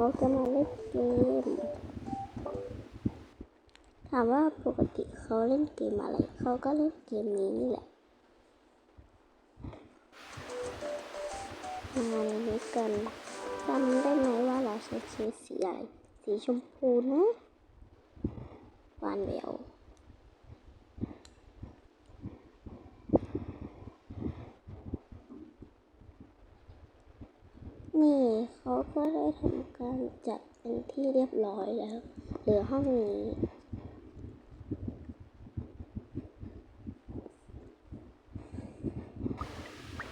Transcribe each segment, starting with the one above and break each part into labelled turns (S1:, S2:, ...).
S1: เขาจะมาเล่นเกม ถามว่าปกติเขาเล่นเกมอะไร เขาก็เล่นเกมนี้นี่แหละมาในนี้กันจำได้ไหมว่าเราใช้ชีสสีอะไร สีชมพูนะหวานเดียว นี่เขาก็ได้ทำการจัดเป็นที่เรียบร้อยแล้ว เหลือห้องนี้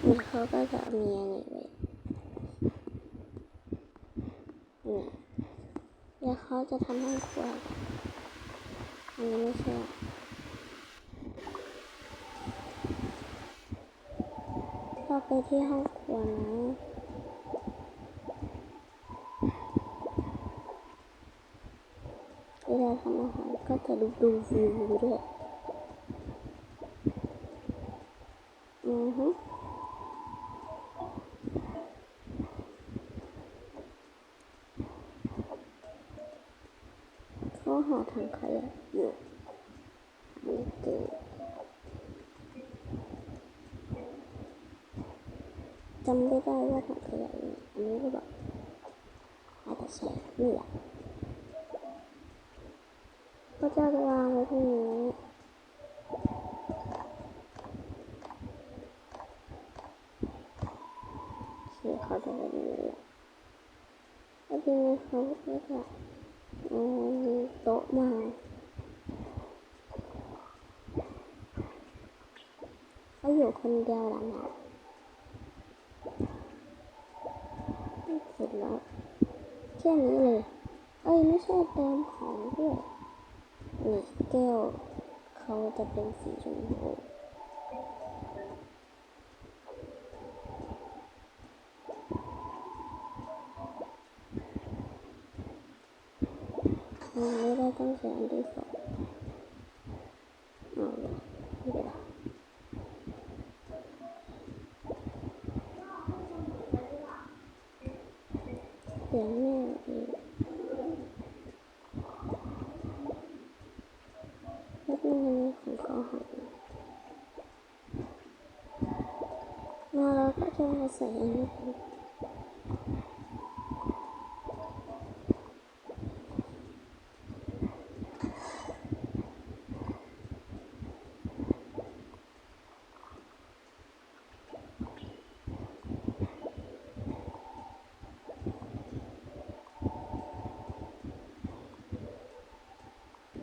S1: นี่เขาก็จะมีอันนี้ไว้นี่แล้วเขาจะทำห้องครัวอันนี้ไม่ใช่เราไปที่ห้องครัวนะเวลาทำอา หารก็จะดูดูวิวด้วยอือฮึเขาหาทางขยะอยู่ไม่เจ้าทางขยะอยู่ไหนอันนี้ก็แบบอาจจะใช่นี่แหละก็จะวางไว้ตรงนี้คือเขาจะเป็นอย่างนี้และแล้วทีนี้เขาก็จะอืมโต๊ะมาเขาอยู่คนเดียวแล้วนะเสร็จแล้วแค่นี้เลย เอ้ย ไม่ใช่เติมของ นี่แก้วเขาจะเป็นสีชมพูไม่ได้ต้องใช้อันที่สองเอาเลยไม่เป็นไรเสียงแม่อีกแล้วนึงของเขาหายมาเราก็จะมา ใส่อันนี้กัน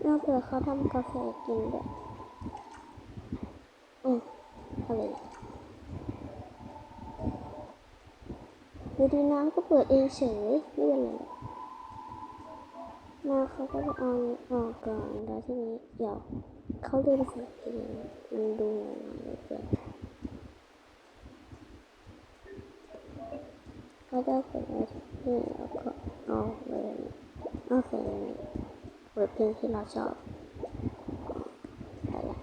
S1: แล้วเผื่อเขาทำกาแฟกินด้วยอืมอะไร เนี่ดีน้ำก็เปิดเองเฉยไม่เป็นไรมาเขาก็จะเอาออกก่อนแล้วทีนี้เดี๋ยวเขาลืมใส่เองมันดูหน่อยๆเลยเกินเขาจะเปิดไว้ที่นี่แล้วก็เอาเลยเอาใส่เปิดเพลงที่เราชอบได้ละ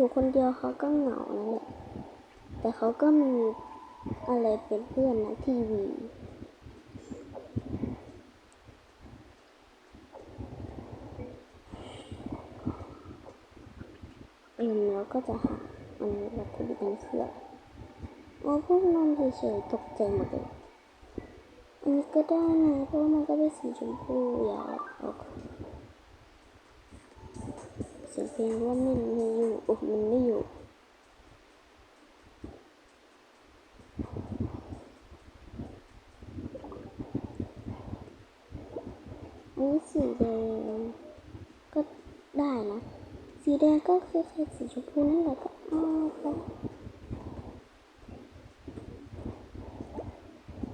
S1: อยู่คนเดียวเขาก็เหงานั่นแหละ แต่เขาก็มีอะไรเป็นเพื่อนนะทีวีอ็มแล้วก็จะหาอันนี้วัตถุดิบเป็นเสื้อโอ้พวกนอนเฉยๆตกใจหมดเลย อันนี้ก็ได้นะเพราะว่ามันก็เป็นสีชมพูอยากออกเสียงว่าไม่ไม่อยู่โอ้มันไม่อยู่อันนี้สีแดงก็ได้นะ สีแดงก็คล้ายๆสีชมพูนั่นแหละก็เอาไป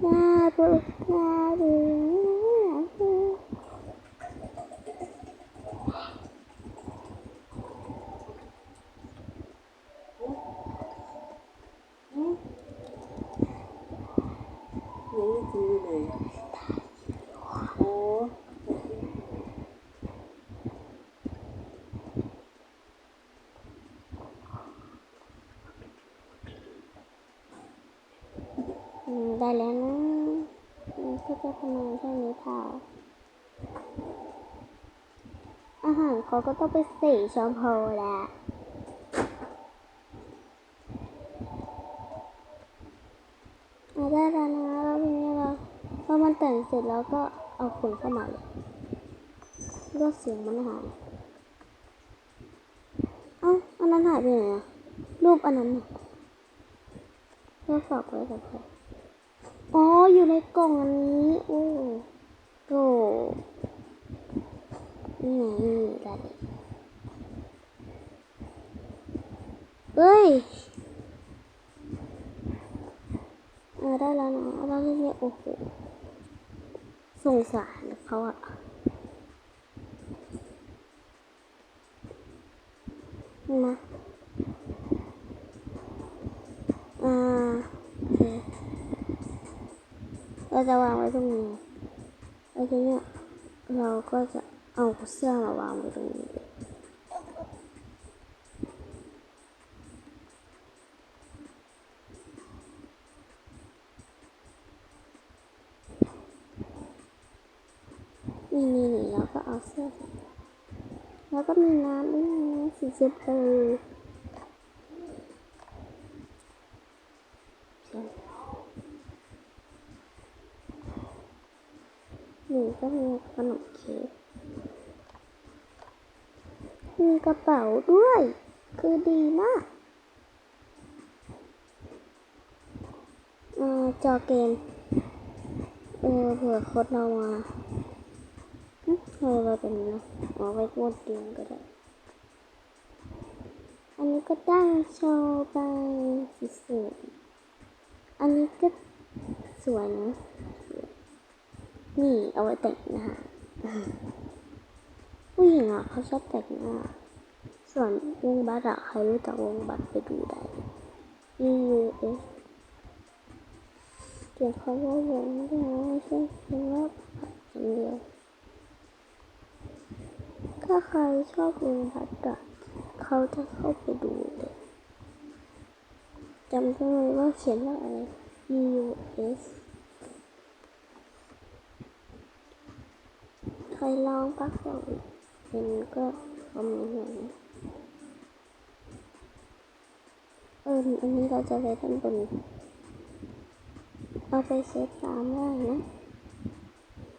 S1: น่าดูน่าดูน่าดู
S2: ยังไม่กินอยู่เลยโอ้
S1: อืม ได้แล้วนะอืมก็จะทำงานแค่นี้ค่ะอาหารเขาก็ต้องเป็นสีชมพูแหละเอาได้แล้วนะแล้วทีนี้เราพอมันแต่งเสร็จแล้วก็เอาขนเข้ามาเลยก็เสียงมันหายเอ้าอันนั้นหายไปไหนอะรูปอันนั้นน่ะเพื่อฝากไว้กับใคร อ๋ออยู่ในกล่องอันนี้โอ้โหนี่ไงได้เลยเฮ้ยเออได้แล้วนะแล้วทีนี้โอ้โหสงสารเขาอะมาอ่าโอเค เราจะวางไว้ตรงนี้แล้วทีเนี้ยเราก็จะเอาเสื้อมาวางไว้ตรงนี้นี่นี่นี่แล้วก็เอาเสื้อ แล้วก็มีน้ำด้วยสีชมพูใช่ หนึ่งก็มีขนมเค้ก มีกระเป๋าด้วย คือดีมากออจอเกม เออเผื่อโคดเรามาหึเออเราเป็นนะเอาไว้กดเกมก็ได้ อันนี้ก็ตั้งโชว์ไปสวยอันนี้ก็สวยนะ นี่เอาไว้แต่งหน้า ผู้หญิงอะเขาชอบแต่งหน้า ส่วนวงบัตอะใครรู้จักวงบัตไปดูได้ E U S เขียนคำว่าวงด้นะไม่ใช่เขียนว่าบัตรอย่างเดียว ถ้าใครชอบวงบัตอะเขาจะเข้าไปดูเลยจำได้ไหมว่าเขียนว่าอะไร E U S ใครลองปักสอง เป็นก็คอมเมนต์หน่อยนะเอออันนี้เราจะไปด้านบน เอาไปเซตตามได้นะ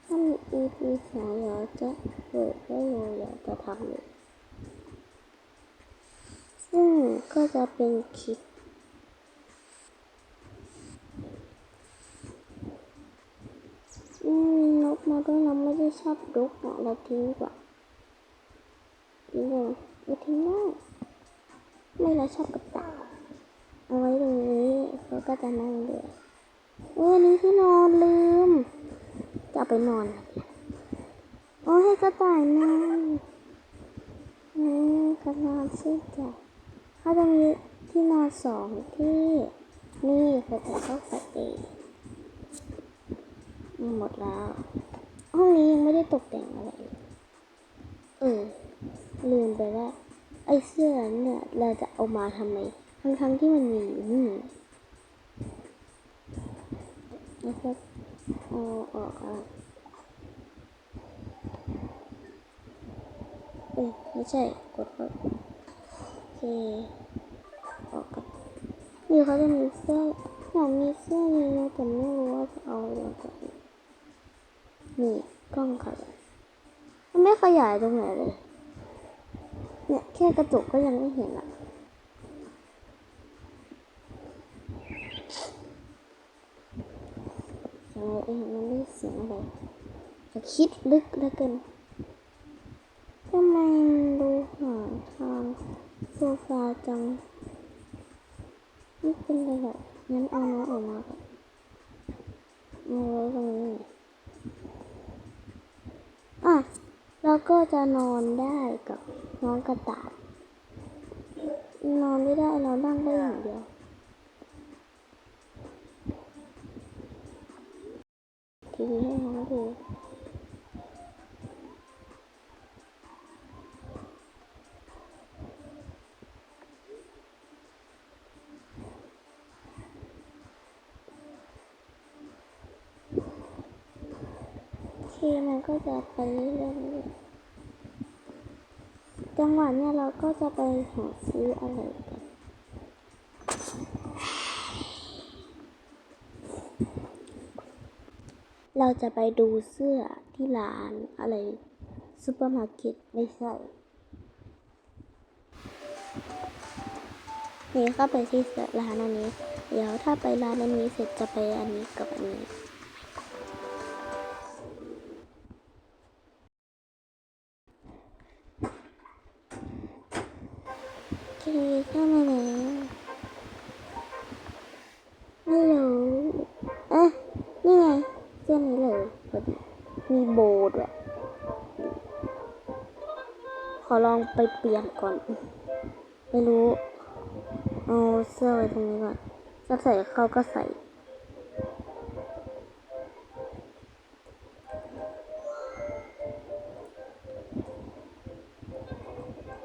S1: ถ้ามี EP สองเดี๋ยวจะเปิดได้เลยเดี๋ยวจะทำเลยซึ่งก็จะเป็นคลิปอืมนกมาด้วยเราไม่ได้ชอบนกอะเราทิ้งดีกว่า ทิ้งเลยเราทิ้งได้ไม่เราชอบกระต่ายเอาไว้ตรงนี้เขาก็จะนั่งด้วยเออนี่ที่นอนลืม จะไปนอนโอ้ให้กระต่ายนอนอืมกระนอนสิจ้ะเขาจะมีที่นอนสองที่นี่เขาจะเข้าใส่เองหมดแล้ว ห้องนี้ยังไม่ได้ตกแต่งอะไรเลยเออ ลืมไปว่า ไอ้เสื้อเนี่ยเราจะเอามาทำไม ทั้งๆที่มันมีอยู่นี่แล้วก็เอาออกอะเอ้ยไม่ใช่กดว่าโอเคออกกันนี่เขาจะมีเสื้ออยากมีเสื้อนี้นะแต่ไม่รู้ว่าจะเอาอย่างไรนี่กล้องขยายมันไม่ขยายตรงไหนเลย เนี่ยแค่กระจกก็ยังไม่เห็นอะเสียงไรเองมันไม่เสียงอะไรจะคิดลึกเหลือเกินทำไมดูห่างทางโซฟาจังไม่เป็นไรหรอกงั้นเอาน้องออกมาก่อนเอาไว้ตรงนี้อะเราก็จะนอนได้กับ นอนกระต่ายนอนไม่ได้นอนนั่งได้อย่างเดียวทีนี้ให้น้องดูที่มันก็จะไปเรื่อย จังหวะเนี้ยเราก็จะไปหาซื้ออะไรกันเราจะไปดูเสื้อที่ร้านอะไรซูเปอร์มาร์เก็ตไม่ใช่ นี่เข้าไปที่ร้านอันนี้ เดี๋ยวถ้าไปร้านอันนี้เสร็จจะไปอันนี้กับอันนี้ ไปเปลี่ยนก่อน ไม่รู้เอาเสื้อไว้ตรงนี้ก่อนจะใส่เข้าก็ใส่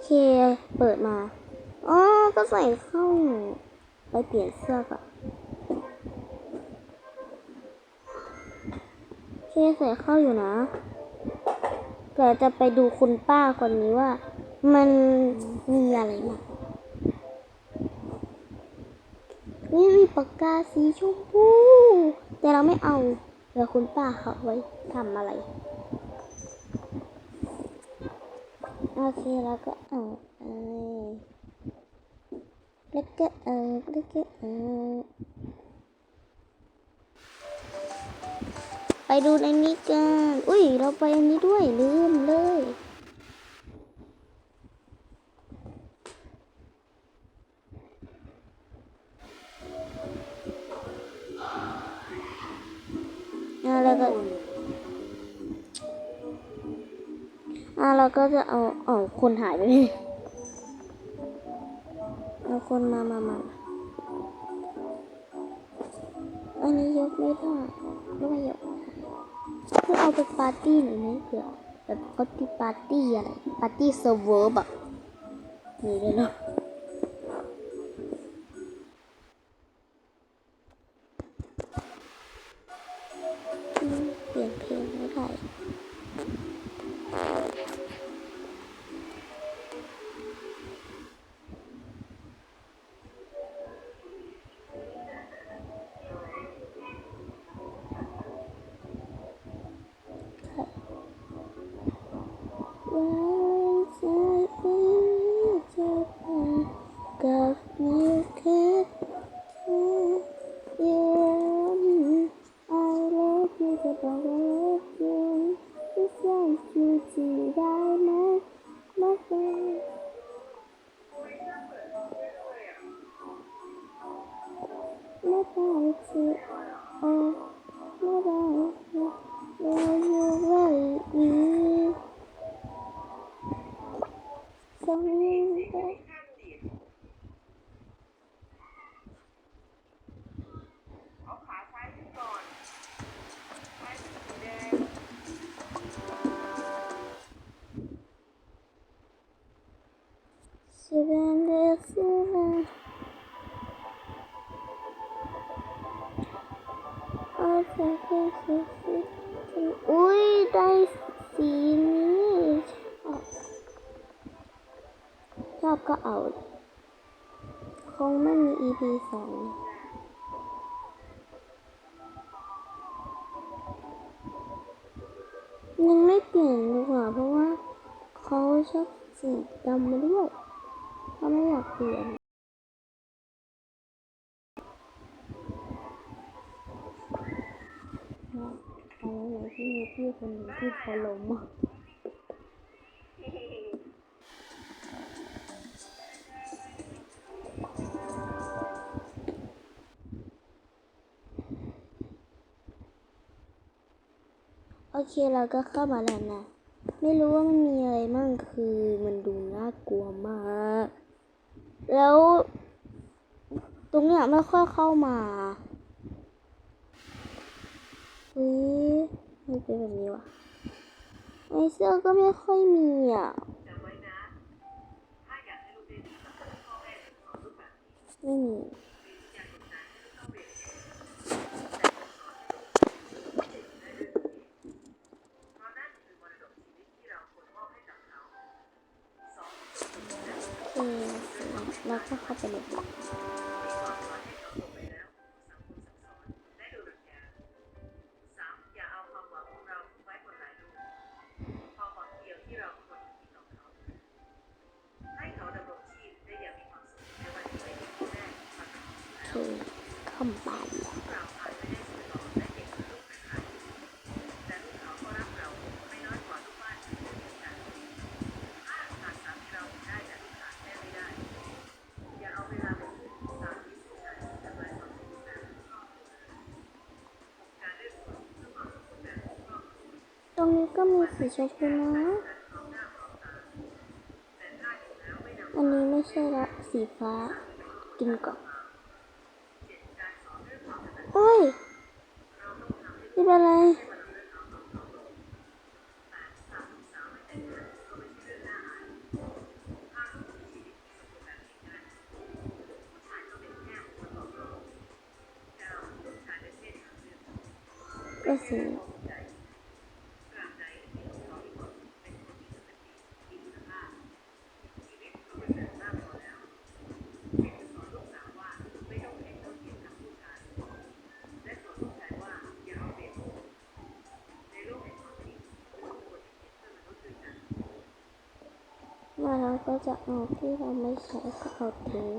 S1: เคเปิดมาอ๋อก็ใส่เข้า ไปเปลี่ยนเสื้อก่อนเคใส่เข้าอยู่นะแต่จะไปดูคุณป้าคนนี้ว่า มันมีอะไรมางนี่มีปากกาสีชมพู แต่เราไม่เอาเดี๋ยวคุณป้าเขาไว้ทำอะไร โอเคแล้วก็เอาไปแล้วก็เอาแล้วก็เอาไปดูในนี้กัน อุ้ย เราไปอันนี้ด้วยลืมเลย ก็จะเอาเอาคนหายไปเลยเอาคนมามามาอันนี้ยกไม่ได้ไม่ยกเพื่อเอาไปปาร์ตี้หน่อไม่เผื่อแบบเขาตีปาร์ตี้อะไรปาร์ตี้เซิร์ฟเวอร์แบบนี่เลยเนาะ อุ้ยได้สีนี้ชอบชอบก็เอา คงไม่มี EP สองยังไม่เปลี่ยนดีกว่าเพราะว่าเขาชอบสีดำมาด้วยเขาไม่อยากเปลี่ยน เอาอะไร ที่มีพี่คนหนึ่งที่เขาล้มโอเคเราก็เข้ามาแล้วนะ ไม่รู้ว่ามันมีอะไรมั่งคือมันดูน่ากลัวมาก แล้ว ตรงเนี้ยไม่ค่อยเข้ามา เฮ้ย ไม่เป็นแบบนี้วะไอเสื้อก็ไม่ค่อยมีอะไม่มี สีชมพูนะอันนี้ไม่ใช่ละสีฟ้า กินก่อนเฮ้ยนี่เป็นอะไรก็สีาเราก็จะเอาที่เราไม่ใช้ก็เอาทิ้ง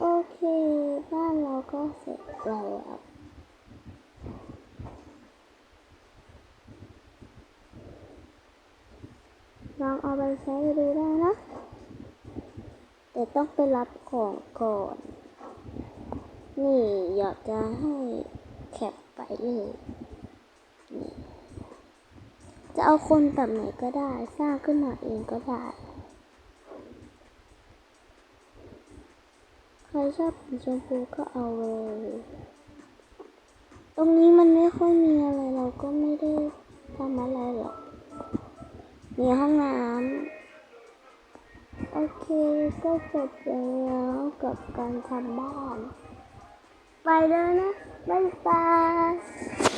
S1: โอเค บ้านเราก็เสร็จแล้วลองเอาไปใช้ดูได้นะ แต่ต้องไปรับของก่อน นี่อยากจะให้แคปไปเลย จะเอาคนแบบไหนก็ได้ สร้างขึ้นมาเองก็ได้ ใครชอบสีชมพูก็เอาเลย ตรงนี้มันไม่ค่อยมีอะไรเราก็ไม่ได้ทำอะไรหรอก มีห้องน้ำโอเคก็จบแล้วกับการทำบ้าน ไปแล้วนะ บ๊ายบาย